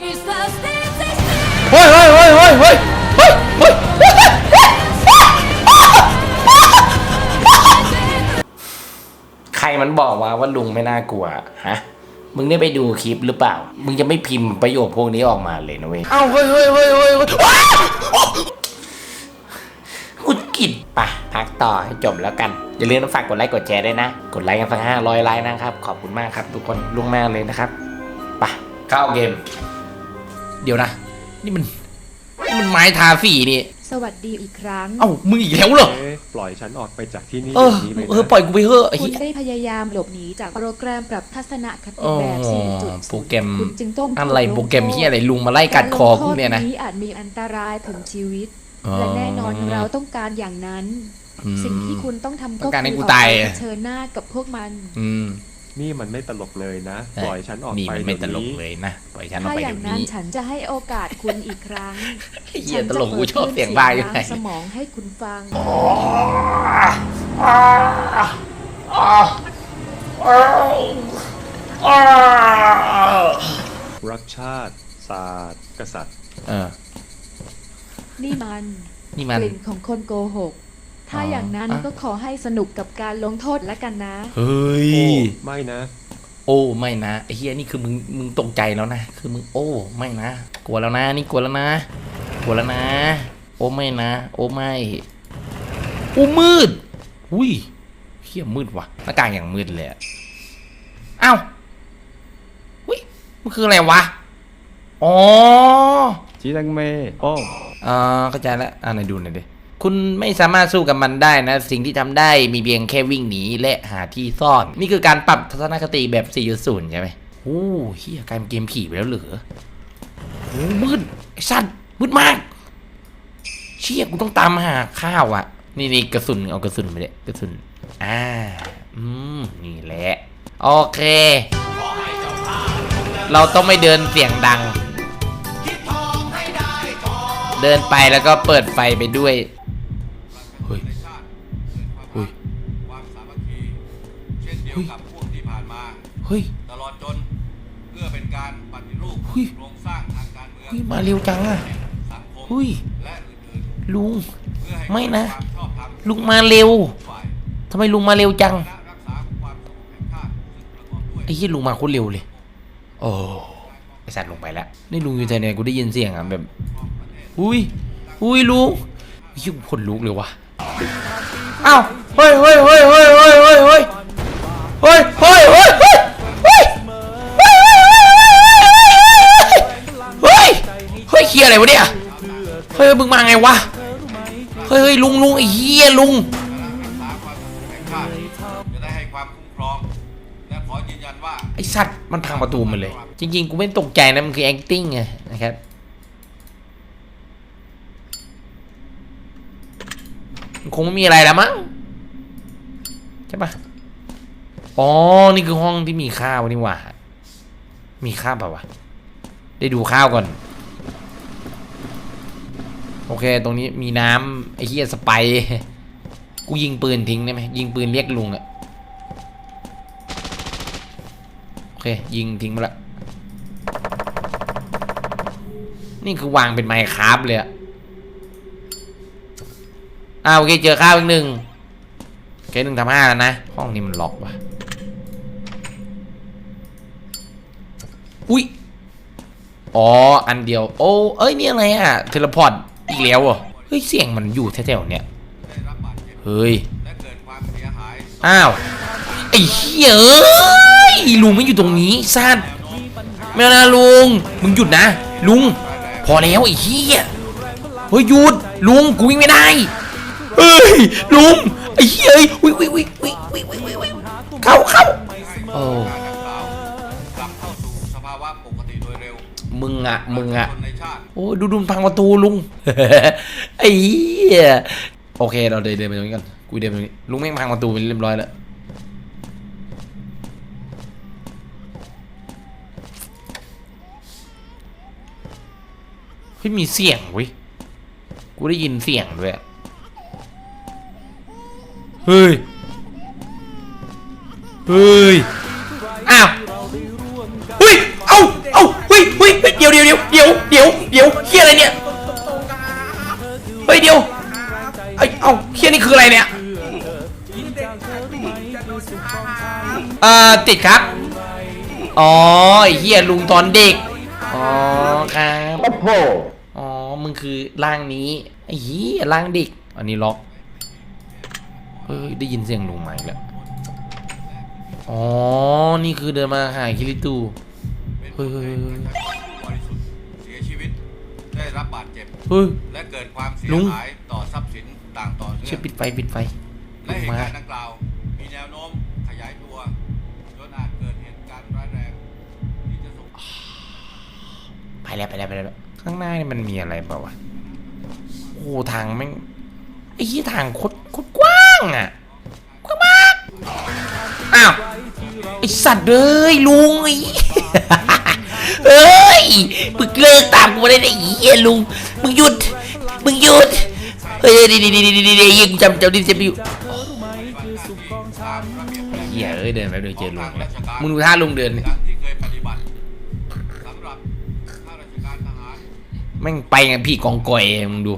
เฮ้ยเฮ้ยเฮ้ยเฮ้ยเฮ้ยเฮ้ยเฮ้ยใครมันบอกว่าว่าลุงไม่น่ากลัวฮะมึงได้ไปดูคลิปหรือเปล่า มึงจะไม่พิมพ์ประโยคพวกนี้ออกมาเลยนะเว้ย เอ้าเฮ้ยเฮ้ยเฮ้ยเฮ้ยกุดกิดปะพักต่อให้จบแล้วกัน อย่าลืมฝากกดไลค์กดแชร์ด้วยนะ กดไลค์กันสักห้าร้อยไลค์นะครับ ขอบคุณมากครับทุกคนล่วงหน้าเลยนะครับปะเข้าเกม เดี๋ยวนะ นี่มันนี่มันไม้ทาสีนี่ สวัสดีอีกครั้ง เอ้ามึงอีกแล้วเหรอเอ๊ะปล่อยฉันออกไปจากที่นี่เออดี๋ยวนี้เลยนะ เออปล่อยกูไปเถอะไอ้คุเหี้ณย ได้พยายามหลบหนีจากโปรแกรมปรับทัศนคติอ๋อแบบ4จุดโปรแกรม คุณจึงต้องอะไรโปรแกรมเหี้ยอะไรลุงมาไล่กัดคอกูเนี่ยนะการลงโทษนี้อาจมีอันตรายถึงชีวิตอ๋อและแน่นอนเราต้องการอย่างนั้น อืม สิ่งที่คุณต้องทำต้ก็องการให้คืกูอออกตายไปอะเผชิญหน้ากับพวกมัน อืม นี่มันไม่ตลกเลยนะ ปล่อยฉันออกนี่ไปมันไม่ตเดี๋ยวลกนี้เลยนะ ปล่อยฉันออกถ้าไปอเดี๋ย่ายงวนั้นนี้ ฉันจะให้โอกาสคุณอีกครั้งไอ้เหี้ยฉันตจะลกกูชอบปิดเสียงบ้าอยู่คไหนลื่นเสียงล้างสมองให้คุณฟัง รักชาติ ศาสตร์กษัตริย์ เออ นี่มันนี่มัน กลิ่นของคนโกหก ถ้าอ๋อออย่างนั้นอะก็ขอให้สนุกกับการลงโทษแล้วกันนะ เฮ้ย โอ้ไม่นะ โอ้ไม่นะไอ้เฮียนี่คือมึงมึงตกใจแล้วนะ คือมึงโอ้ไม่นะ กลัวแล้วนะ นี่กลัวแล้วนะ กลัวแล้วนะ โอ้ไม่นะ โอ้ไม่โอ้มืด อุ้ยเฮียมืดว่ะหน้ากากอย่างมืดเลยอะอ้าวอุ้ยมันคืออะไรวะ อ๋อ จีดังเมโอ้ อ่าเข้าใจแล้วอ่าไหนดูหน่อยดิ คุณไม่สามารถสู้กับมันได้นะ สิ่งที่ทำได้มีเพียงแค่วิ่งหนีและหาที่ซ่อน นี่คือการปรับทัศนคติแบบ 4.0 ใช่ไหมโอ้เฮียกลายเป็นเกมผีไปแล้วเหรอโอ้มืดไอ้สัตว์มืดมาก เชี่ยกูต้องตามหาข้าวอะนี่นี่กระสุนเอากระสุนไปเลยกระสุนอ่าอืมนี่แหละโอเค เราต้องไม่เดินเสียงดัง เดินไปแล้วก็เปิดไฟไปด้วย เฮ้ย ตลอดจนเพื่อเป็นการปฏิรูปเฮ้ย โครงสร้างทางการเมืองเฮ้ยมาเร็วจังอะสังคมเฮ้ยและอื่นลุง ๆเพื่อให้ไม่นะ ความชอบธรรมลุงมาเร็วฝ่ายทำไมลุงมาเร็วจังและรักษาความสงบแห่งชาติซึ่งประกอบด้วย ไอ้เหี้ยลุงมาโคตรเร็วเลย โอ้ไอสัตว์ลงไปแล้วนี่ลุงอยู่ที่ไหนกูได้ยินเสียงอะแบบอุ้ยอุ้ยลุงยิ่งขนลุกเลยวะอ้าวเฮ้ยเฮ้ยเฮ้ยเฮ้ยเฮ้ย วะ เฮ้ยลุงลุงไอ้เฮียลุงไอสัตว์มันพังประตูมันเลย จริง ๆ กูไม่ตกใจนะ มันคือ acting ไงนะครับคงไม่มีอะไรแล้วมั้งใช่ปะอ๋อ นี่คือห้องที่มีข้าวนี่หว่า มีข้าวเปล่าวะ ได้ดูข้าวก่อน โอเค ตรงนี้มีน้ำไอ้เหี้ยสไป กูยิงปืนทิ้งได้ไหมยิงปืนเรียกลุงอะโอเค ยิงทิ้งไปละนี่คือวางเป็นไมค์คราฟเลยอะอ้าวโอเคเจอข้าวอีกหนึ่งโอเคหนึ่งทำห้าแล้วนะ ห้องนี้มันล็อกว่ะอุ้ยอ๋อ อันเดียว โอ้ เอ้ย นี่อะไรอะเทเลพอร์ต อีกแล้วอะเฮ้ยเสียงมันอยู่แถวๆเนี้ยเฮ้ยอ้าวไอ้เหี้ยลุงไม่อยู่ตรงนี้สั้นไม่นะลุงมึงหยุดนะ ลุง พอแล้วไอ้เหี้ยเฮ้ยหยุดลุงกูวิ่งไม่ได้เฮ้ยลุงไอ้เหี้ยวิ่งวิ่งวิ่งวิ่งวิ่งวิ่งเข้าเข้าโอ้ มึงอะมึงอะประชาชนในชาติโอ้ยดูดูพังประตูลุงไอ้เหี้ยโอเคเราเดินเดินไปตรงนี้กันกูเดินไปตรงนี้ลุงแม่งพังประตูไปเรียบร้อยแล้วเฮ้ยมีเสียงเว้ยกูได้ยินเสียงด้วยอะเฮ้ยเฮ้ย เฮ้ยเดี๋ยวเดี๋ยวเดี๋ยวเดี๋ยวเดี๋ยวเดี๋ยวเฮียอะไรเนี่ยเฮ้ยเดี๋ยวไอ้เอ้าเฮียนี่คืออะไรเนี่ยเอ่อติดครับอ๋อไอ้เฮียลุงตอนเด็กอ๋อครับอ๋อมึงคือร่างนี้ไอ้เฮียร่างเด็กอันนี้ล็อกเฮ้ยได้ยินเสียงลุงใหม่แล้วอ๋อ นี่คือเดินมาหาคิริตูเฮ้ย เจ็บเฮ้ย และเกิดความเสียลุง หายต่อทรัพย์สินต่างต่อเนื่เชื่อองปิดไฟปิดไฟและเหตุมาการณ์ดังกล่าว มีแนวโน้มขยายตัวจนอาจเกิดเหตุการณ์ร้ายแรงที่จะส่ง ไปแล้วไปแล้วไปแล้วข้างหน้านี่มันมีอะไรเปล่าวะโอ้โหทางแม่งไอ้ยี่ทางโคตรโคตรกว้างอะกว้างมากอ้าวไอสัตว์เอ้ยลุงไอ้ เอ้ยมึงเลิกตามกูมาได้ไอ้เหี้ยลุง มึงหยุด มึงหยุด เฮ้ยดีดีดีดีดีดียิงจำจำดิจะไปอยู่เหี้ยเอ้ยเดินไปเดินเจอลุงแล้วมึงดูท่าลุงเดินดิดังที่เคยแม่งไปไงพี่กองกอยเองมึงดู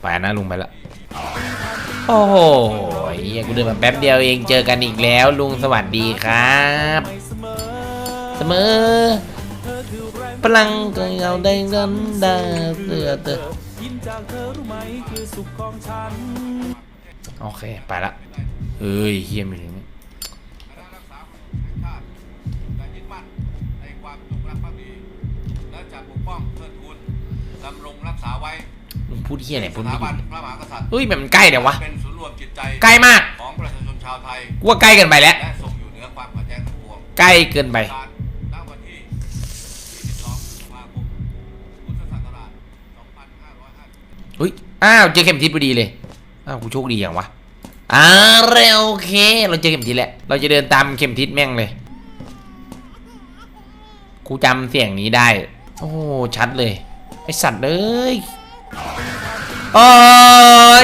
ไปนะลุงไปละ โอ้โหเฮียกูเดินมาแป๊บเดียวเองเจอกันอีกแล้ว ลุงสวัสดีครับ เสมอ พลังก็ยราได้ดันดาเตือเตือยโอเค ไปละเอ้ยเฮียมีอะไรงรักษาไว้มงพูดเฮียไหนพูดไม่ดีเฮ้ยแบบมันใกล้เดี๋ยววะเป็ยมจิใกล้มากของประชาชนชาวไทยกว่าใกล้เกินไปแล้วใกล้เกินไป อ้าวเจอเข็มทิศพอดีเลย อ้าวกูโชคดีอย่างวะอ่าเร็วโอเค เราเจอเข็มทิศแล้ว เราจะเดินตามเข็มทิศแม่งเลย กูจำเสียงนี้ได้ โอ้โหชัดเลย ไอสัตว์เอ้ยโอ้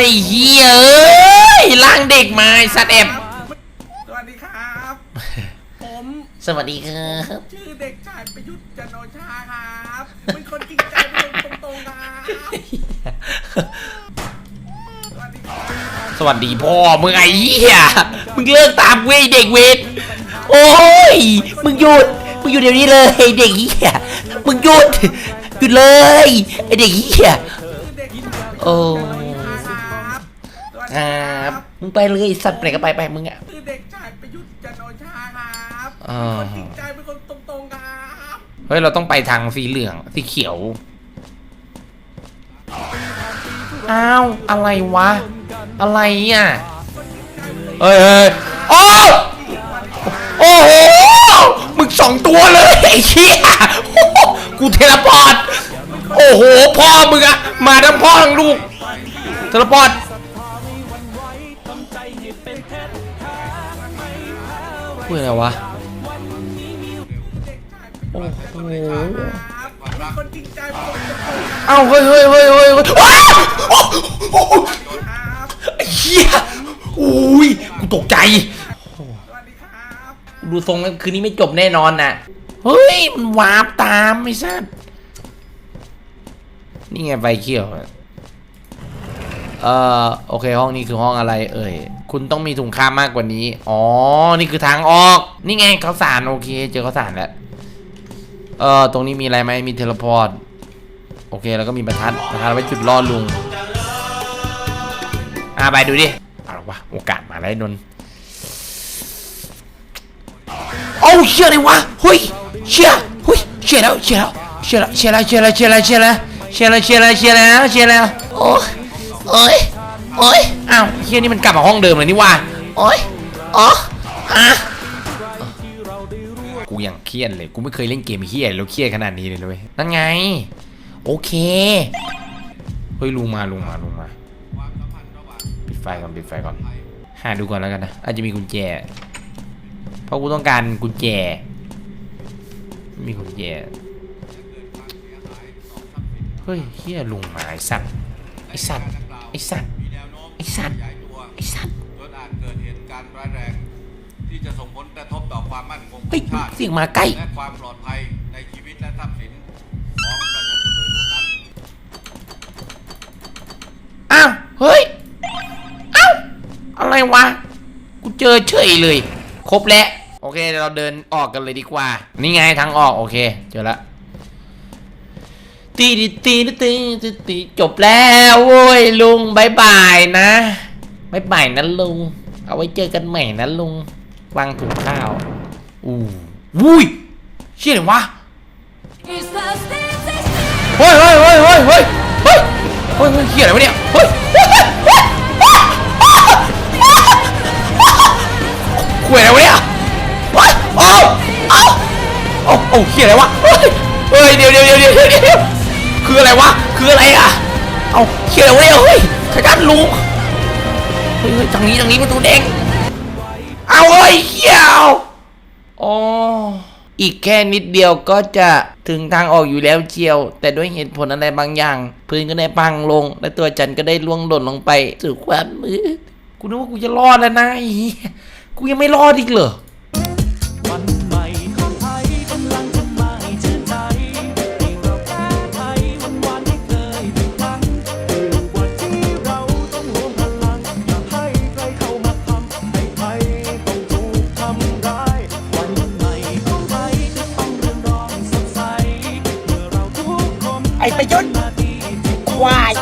ยเฮียเอ้ยร่างเด็กมาไอสัตว์แอบสวัสดีครับ ผม สวัสดีครับ ชื่อเด็กชายประยุทธ์จันโอชาครับ เป็นคนจริงใจเป็น สวัสดีพ่อมึงไอ้เหี้ยมึงเลิกตามเว้ยเด็กเวทโอ้ยมึงหยุดมึงหยุดเดี๋ยวนี้เลยไอ้เด็กเหี้ยมึงหยุดหยุดเลยไอ้เด็กเหี้ยชื่อเด็กชายโอ้ครับสวัสคดีรับมึงไปเลยไอ้สัตว์ไปไหนก็ไปไปมึงอะชื่อเด็กชายประยุทธ์จันโอชาครับอ่าเป็นคนจริงใจเป็นคนตรงๆครับเฮ้ยเราต้องไปทางสีเหลืองสีเขียวอ้าวอะไรวะ อะไรอะเฮ้ยเฮ้ยโอ้โอ้โหมึงสองตัวเลยไอ้เหี้ยกูเทเลพอร์ตโอ้โหพ่อมึงอะมาทั้งพ่อทั้งลูกเทเลพอร์ตพูดอะไรวะโอ้โหเป็นคนจริงใจเป็นคนตรงๆเอ้าเฮ้ยเฮ้ยเฮ้ยเฮ้ย ไอ้เหี้ยอุ้ยกูตกใจดูทรงแล้วคืนนี้ไม่จบแน่นอนน่ะ เฮ้ย มันวาร์ปตามไม่ทราบนี่ไงไฟเขียว เอ่อ โอเคห้องนี้คือห้องอะไร เอ่ย คุณต้องมีถุงข้ามากกว่านี้ อ๋อ นี่คือทางออก นี่ไงข้าวสารโอเค เจอข้าวสารแล้ว เอ่อ ตรงนี้มีอะไรไหมมีเทเลพอร์ต โอเค แล้วก็มีประทัดประทัดไว้จุดล่อลุงาไปดูดิเอาละวะโอกาสมาแล้วไอ้นนท์โอ้เชี่ยอะไรวะเฮ้ยเชี่ยเฮ้ยเชี่ยแล้วเชี่ยแล้วเชี่ยแล้วเชี่ยแล้วเชี่ยแล้วเชี่ยแล้วเชี่ยแล้วเชี่ยแล้วเชี่ยแล้วเชี่ยแล้วเชี่ยแล้วโอ้ยโอ้ยโอ้ยอ้าวเฮียนี่มันกลับมาห้องเดิมเลยนี่ว่าโอ้ยอ๋ออะกูยังเครียดเลยกูไม่เคยเล่นเกมเฮียแล้วเครียดขนาดนี้เลยเลยนั่นไง โอเคเฮ้ยลุงมาลุงมาลุงมา ไฟก่อนปิดไฟก่อน หาดูก่อนแล้วกันนะ อาจจะมีกุญแจ เพราะกูต้องการกุญแจ มีกุญแจ เฮ้ยเฮียลุงหมายสัตว์ ไอสัตว์ ไอสัตว์ ไอสัตว์ ไอสัตว์จนอาจเกิดเหตุการณ์ร้ายแรงที่จะส่งผลกระทบต่อความมั่นคงของชาติเสียงมาใกล้และความปลอดภัยในชีวิตและทรัพย์สินของประชาชนโดยรวมนั้นอ้าวเฮ้ย อะไรวะ กูเจอเฉยเลย ครบแล้ว โอเคเดี๋ยวเราเดินออกกันเลยดีกว่า นี่ไงทางออกโอเค เจอละตีดีตีดีตีตีตีจบแล้วโว้ยลุงบายบายนะบายบายนะลุง เอาไว้เจอกันใหม่นะลุง วางถุงข้าว อู้วุ้ยเชี่ยเลยวะเฮ้ยเฮ้ยเฮ้ยเฮ้ยเฮ้ยเฮ้ยเฮ้ยเฮ้ยเฮียอะไรวะเนี่ยเฮ้ยคุยอะไรวะเนี่ยเฮ้ยโอ้เอ้าโอ้โอ้เฮีย อะไรวะเฮ้ยเฮ้ยเดี๋ยวเดี๋ยวเดี๋ยวเดี๋ยวเดี๋ยวคืออะไรวะคืออะไรอะเอาเฮียอะไรวะเนี่ยเฮ้ยขยันลุงเฮ้ยเฮ้ยทางนี้ทางนี้ประตูแดงเอาเฮ้ยเฮียเอาอ๋ออีกแค่นิดเดียวก็จะถึงทางออกอยู่แล้วเชียว แต่ด้วยเหตุผลอะไรบางอย่าง พื้นก็ได้พังลง และตัวจันก็ได้ล่วงหล่นลงไปสู่ความมืดกูนึกว่ากูจะรอดแล้วนะไอ้เหี้ย กูยังไม่รอดอีกเหรอ